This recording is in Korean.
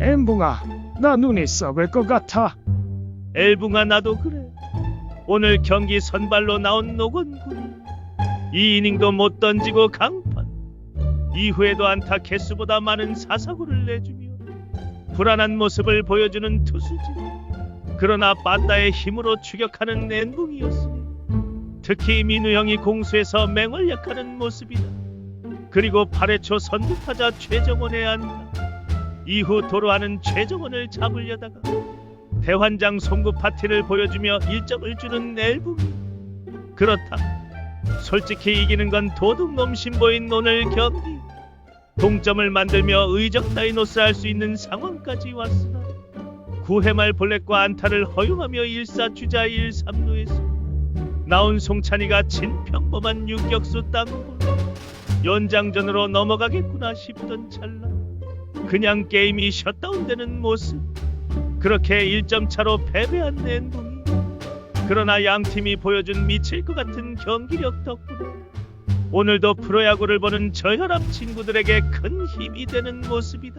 엠붕아, 나 눈이 썩을 것 같아. 엘붕아 나도 그래. 오늘 경기 선발로 나온 노건군이 이 이닝도 못 던지고 강판. 이후에도 안타 개수보다 많은 사사구를 내주며 불안한 모습을 보여주는 투수지. 그러나 반다의 힘으로 추격하는 멘붕이었으니 특히 민우 형이 공수에서 맹활약하는 모습이다. 그리고 8회 초 선두타자 최정원의 안타. 이후 도로하는 최정원을 잡으려다가 대환장 송구 파티를 보여주며 일점을 주는 넬붕이 그렇다 솔직히 이기는 건 도둑놈 신보인 오늘 경기 동점을 만들며 의적 다이노스 할 수 있는 상황까지 왔으나 9회 말 볼넷과 안타를 허용하며 1사 주자 1, 3루에서 나온 송찬이가 진평범한 유격수 땅볼 연장전으로 넘어가겠구나 싶던 찰나 그냥 게임이 셧다운되는 모습 그렇게 1점 차로 패배한 멘붕이 그러나 양 팀이 보여준 미칠 것 같은 경기력 덕분에 오늘도 프로야구를 보는 저혈압 친구들에게 큰 힘이 되는 모습이다.